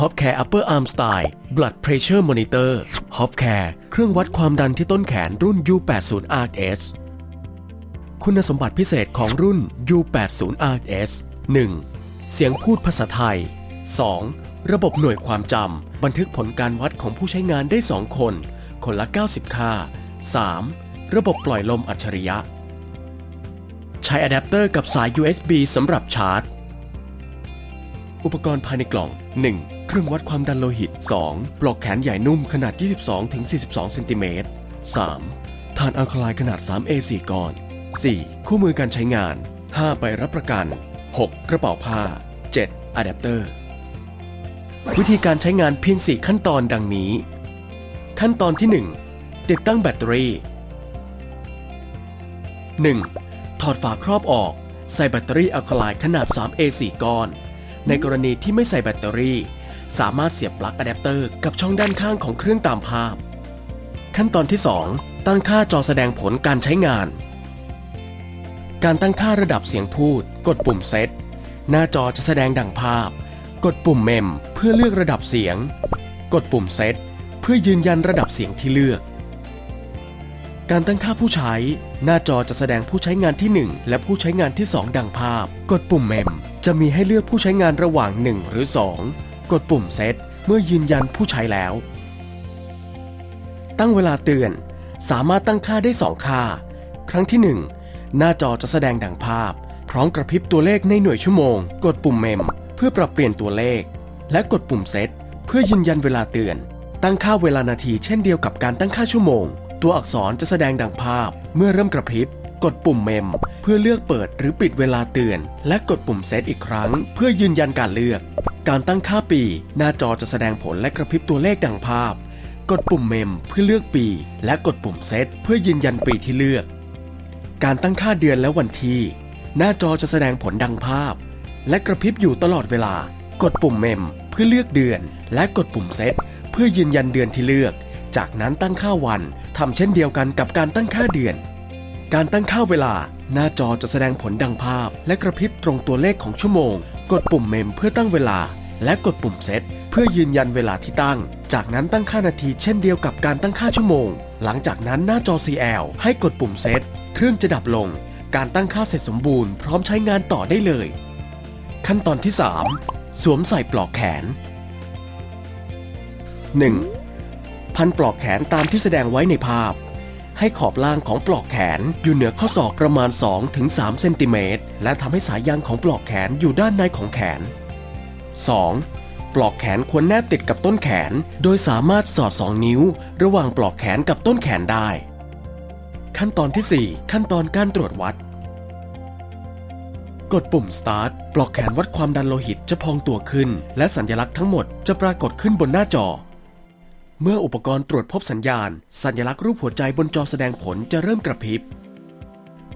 Hopcare Upper Arm Style Blood Pressure Monitor Hopcare เครื่องวัดความดันที่ต้นแขนรุ่น U80 RS คุณสมบัติพิเศษของรุ่น U80 RS 1. เสียงพูดภาษาไทย 2. ระบบหน่วยความจำบันทึกผลการวัดของผู้ใช้งานได้ 2 คน คนละ 90 ค่า 3. ระบบปล่อยลมอัจฉริยะ ใช้อะแดปเตอร์กับสาย USB สำหรับชาร์จ อุปกรณ์ภายในกล่อง 1. เครื่องวัดความดันโลหิต 2. ปลอกแขนใหญ่นุ่มขนาด 22-42เซนติเมตร 3. ฐานอัลคาไลน์ขนาด 3A 4 ก้อน 4. คู่มือการใช้งาน 5. ใบรับประกัน 6. กระเป๋าผ้า 7. อะแดปเตอร์ วิธีการใช้งานเพียง 4 ขั้นตอนดังนี้ ขั้นตอนที่ 1 ติดตั้งแบตเตอรี่ 1. ถอดฝาครอบออก ใส่แบตเตอรี่อัลคาไลน์ขนาด 3A 4 ก้อน ในกรณีที่ไม่ใส่แบตเตอรี่ สามารถเสียบปลั๊กอะแดปเตอร์กับช่องด้านข้างของเครื่องตามภาพ ขั้นตอนที่ 2 ตั้งค่าจอแสดงผลการใช้งาน การตั้งค่าระดับเสียงพูด กดปุ่มเซตหน้าจอจะแสดงดังภาพ กดปุ่มเมม เพื่อเลือกระดับเสียง กดปุ่มเซตเพื่อยืนยันระดับเสียงที่เลือก การตั้งค่าผู้ใช้ หน้าจอจะแสดงผู้ใช้งานที่ 1 และผู้ใช้งานที่ 2 ดังภาพ กดปุ่มเมม จะมีให้เลือกผู้ใช้งานระหว่าง 1 หรือ 2 กดปุ่มเซตเมื่อยืนยันผู้ใช้แล้ว ตั้งเวลาเตือน สามารถตั้งค่าได้ 2 ค่า ครั้งที่ 1 หน้าจอจะแสดงดังภาพ พร้อมกระพริบตัวเลขในหน่วยชั่วโมง กดปุ่มเมม เพื่อปรับเปลี่ยนตัวเลข และกดปุ่มเซตเพื่อยืนยันเวลาเตือน ตั้งค่าเวลานาทีเช่นเดียวกับการตั้งค่าชั่วโมง ตัวอักษรจะแสดงดังภาพ เมื่อเริ่มกระพริบ กดปุ่มเมม เพื่อเลือกเปิดหรือปิดเวลาเตือน และกดปุ่มเซตอีกครั้ง เพื่อยืนยันการเลือก การตั้งค่าปี หน้าจอจะแสดงผลและกระพริบตัวเลขดังภาพ กดปุ่มเมมเพื่อเลือกปี และกดปุ่มเซตเพื่อยืนยันปีที่เลือก การตั้งค่าเดือนและวันที่ หน้าจอจะแสดงผลดังภาพ และกระพริบอยู่ตลอดเวลา กดปุ่มเมมเพื่อเลือกเดือน และกดปุ่มเซตเพื่อยืนยันเดือนที่เลือก จากนั้นตั้งค่าวันทำเช่นเดียวกันกับการตั้งค่าเดือน การตั้งค่าเวลา หน้าจอจะแสดงผลดังภาพ และกระพริบตรงตัวเลขของชั่วโมง กดปุ่มเมมเพื่อตั้งเวลา และกดปุ่มเซตเพื่อยืนยันเวลาที่ตั้ง จากนั้นตั้งค่านาทีเช่นเดียวกับการตั้งค่าชั่วโมง หลังจากนั้นหน้าจอ CL ให้กดปุ่มเซตเครื่องจะดับลง การตั้งค่าเสร็จสมบูรณ์พร้อมใช้งานต่อได้เลย ขั้นตอนที่ 3 สวมใส่ปลอกแขน 1. พันปลอกแขนตามที่แสดงไว้ในภาพ ให้ขอบล่างของปลอกแขนอยู่เหนือข้อศอกประมาณ 2-3 เซนติเมตร และทำให้สายยางของปลอกแขนอยู่ด้านในของแขน 2. ปลอกแขนควรแนบติดกับต้นแขน โดยสามารถสอด 2 นิ้ว ระหว่างปลอกแขนกับต้นแขนได้ ขั้นตอนที่ 4 ขั้นตอนการตรวจวัด กดปุ่ม start ปลอกแขนวัดความดันโลหิตจะพองตัวขึ้น และสัญลักษณ์ทั้งหมดจะปรากฏขึ้นบนหน้าจอ เมื่ออุปกรณ์ตรวจพบสัญญาณ สัญลักษณ์รูปหัวใจบนจอแสดงผลจะเริ่มกระพริบ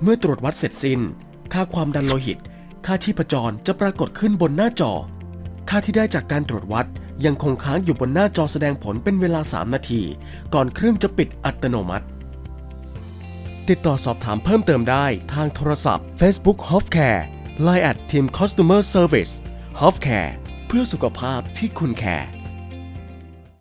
เมื่อตรวจวัดเสร็จสิ้น ค่าความดันโลหิต ค่าชีพจรจะปรากฏขึ้นบนหน้าจอ ค่าที่ได้จากการตรวจวัดยังคงค้างอยู่บนหน้าจอแสดงผลเป็นเวลา 3 นาที ก่อนเครื่องจะปิดอัตโนมัติ ติดต่อสอบถามเพิ่มเติมได้ทางโทรศัพท์ Facebook Healthcare Line at Team Customer Service Healthcare เพื่อสุขภาพที่คุณแคร์